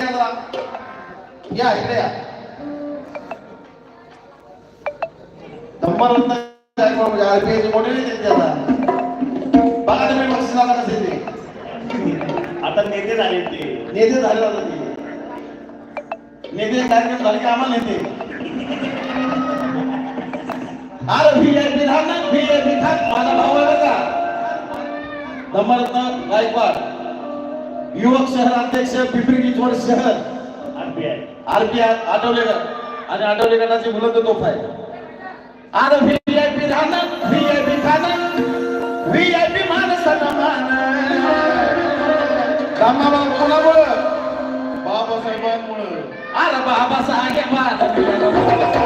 या जरा या इकडे या धम्मरत्न गायकवाड म्हणजे आरपीआयचे मोठे नाही त्यांचे आता बघा तुम्ही बक्षिसाला कसे ते आता नेते झाले ते. नेते झाले आता ते. नेते कार्यक्रम झाले की आम्हाला नेते. अरे व्ही आय पी धान व्ही आय पी धान माझा भाऊ आहे बघा. धम्मरत्न गायकवाड. युवक शहर अध्यक्ष पिंपरी चिंचवड शहर. RPI RPI Athawalekar. आणि आठवलेकरांची मुलं तोफ आहे. अरे व्ही आय पी धान व्ही आय पी खान व्ही आय पी मान सन्मान रामाबा कोणामुळं बाबासाहेबांमुळं अरे बाबासाहेबांमुळं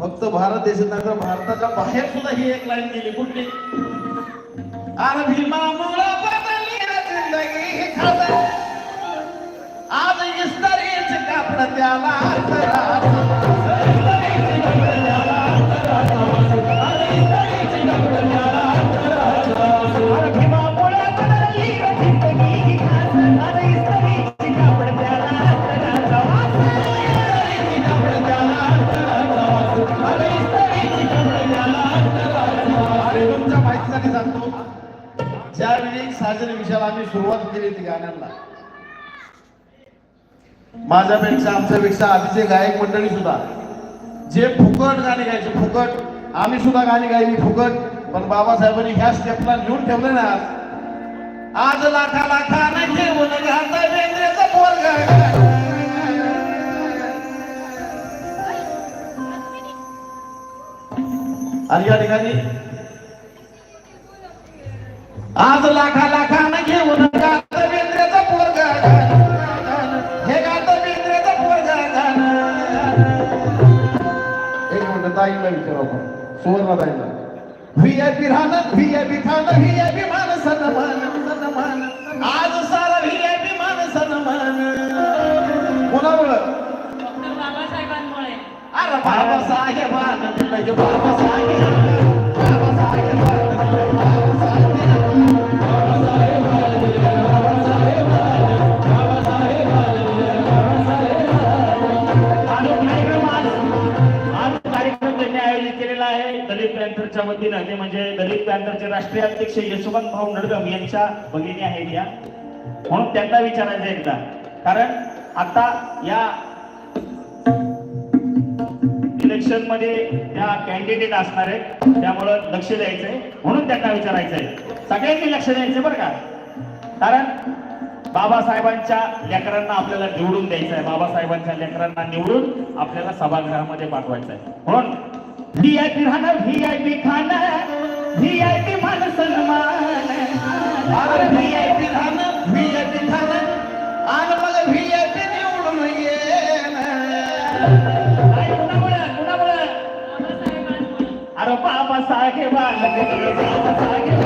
फक्त भारत देशात नाही तर भारताच्या बाहेर सुद्धा ही एक लाईन गेली. कुठली? अरे भीमामुळं बदलली जिंदगी ही खात आज इस्तरीच कापड त्याला साजन साजरी विषयाला आम्ही सुरुवात केली ती गाण्यांना. माझ्यापेक्षा आमच्यापेक्षा आधीचे गायक मंडळी सुद्धा. जे फुकट गाणी गायचे फुकट. आम्ही सुद्धा गाणी गायली फुकट. पण बाबासाहेबांनी ह्या स्टेपला लिहून ठेवले ना. आज आज लाखा लाखा घेऊन घालता वेगळ्याचा पोरगा. आणि या ठिकाणी आज लाखा लाखा न घेऊन गात बेंद्रेचा पोरगा हे गात बेंद्रेचा पोरगा एक मिनिट ताईला विचारू आपण. सुवर्ण ताईला व्ही आय पी राहणं व्ही आय पी खाणं व्ही आय पी मान सन्मान सन्मान आज सारा सन्मान कोणामुळं? डॉक्टर बाबासाहेबांमुळे. अरे बाबासाहेबान दिलं बाबासाहेब दलित पॅन्थरच्या वतीनं ते म्हणजे दलित पॅन्थरचे राष्ट्रीय अध्यक्ष यशवंत भाऊ नडगम यांच्या भगिनी आहेत या. म्हणून त्यांना विचारायचं एकदा. कारण आता या इलेक्शनमध्ये त्या कॅन्डिडेट असणार आहेत त्यामुळं लक्ष द्यायचंय. म्हणून त्यांना विचारायचंय. सगळ्यांनी लक्ष द्यायचं बरं का? कारण बाबासाहेबांच्या लेकरांना आपल्याला निवडून द्यायचं आहे बाबासाहेबांच्या लेकरांना निवडून आपल्याला सभागृहामध्ये पाठवायचं आहे म्हणून व्ही आय पी राहणं व्ही आय पी खाणं व्ही आय पी मान सन्मान अरे व्ही आय पी राहणं व्ही आय पी खाणं आणि मग व्ही आय पी निवडून येणं काय कुणामुळं कुणामुळं बाबासाहेबांमुळे अरे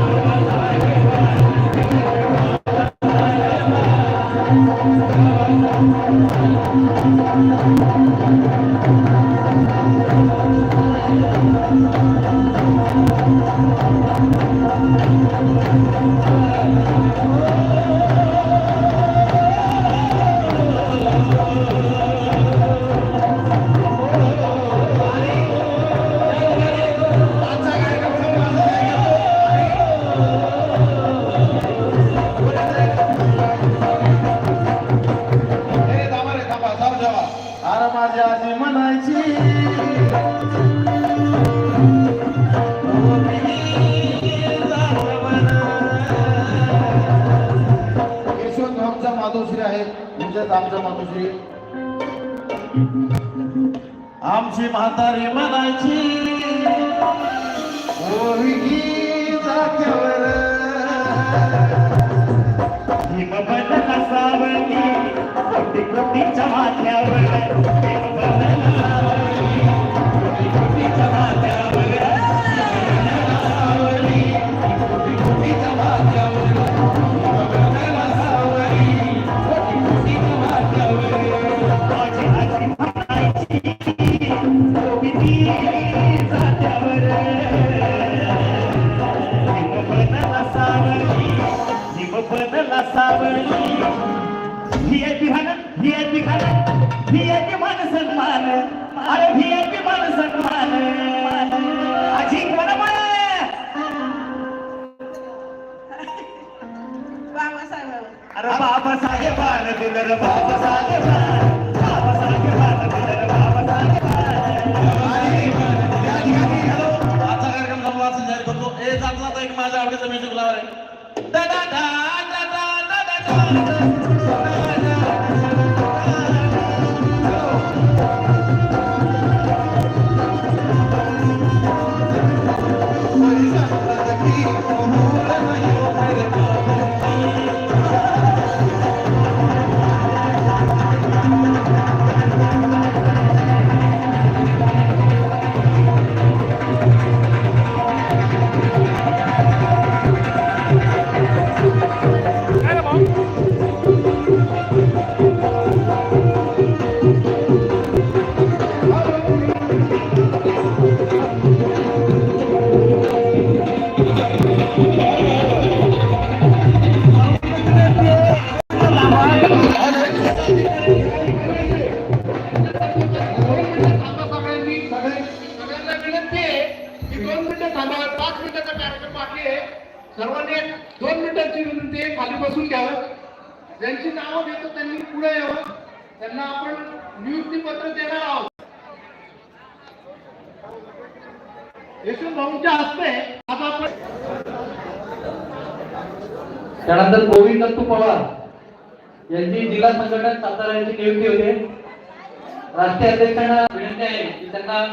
मायाने म्हणायची माधुश्री आहेत. म्हणजेच आमचं माधुश्री आमची म्हातारी म्हणायची ओरगी हिमपट असावती ते गोपीच्या माथ्यावर. निघाला भियाची मान सन्मान. अरे भियाची मान सन्मान. अजिंक वनमळ बाबासाहेब. अरे बाबासाहेब दिलं रे बाबासाहेब. पाच मिनिटाचा कार्यक्रम बाकी आहे सर्वांनी एक दोन मिनिटांची विनंती आहे. खाली बसून घ्यावं ज्यांची नावं घेतो त्यांनी पुढे यावं त्यांना आपण नियुक्तीपत्र देणार आहोत. यशवंत भाऊंच्या हस्ते आज आपण त्यानंतर गोविंद दत्तू पवार यांची जिल्हा संघटन सातारा यांची नियुक्ती होते. राष्ट्रीय अध्यक्षांना विनंती आहे की त्यांना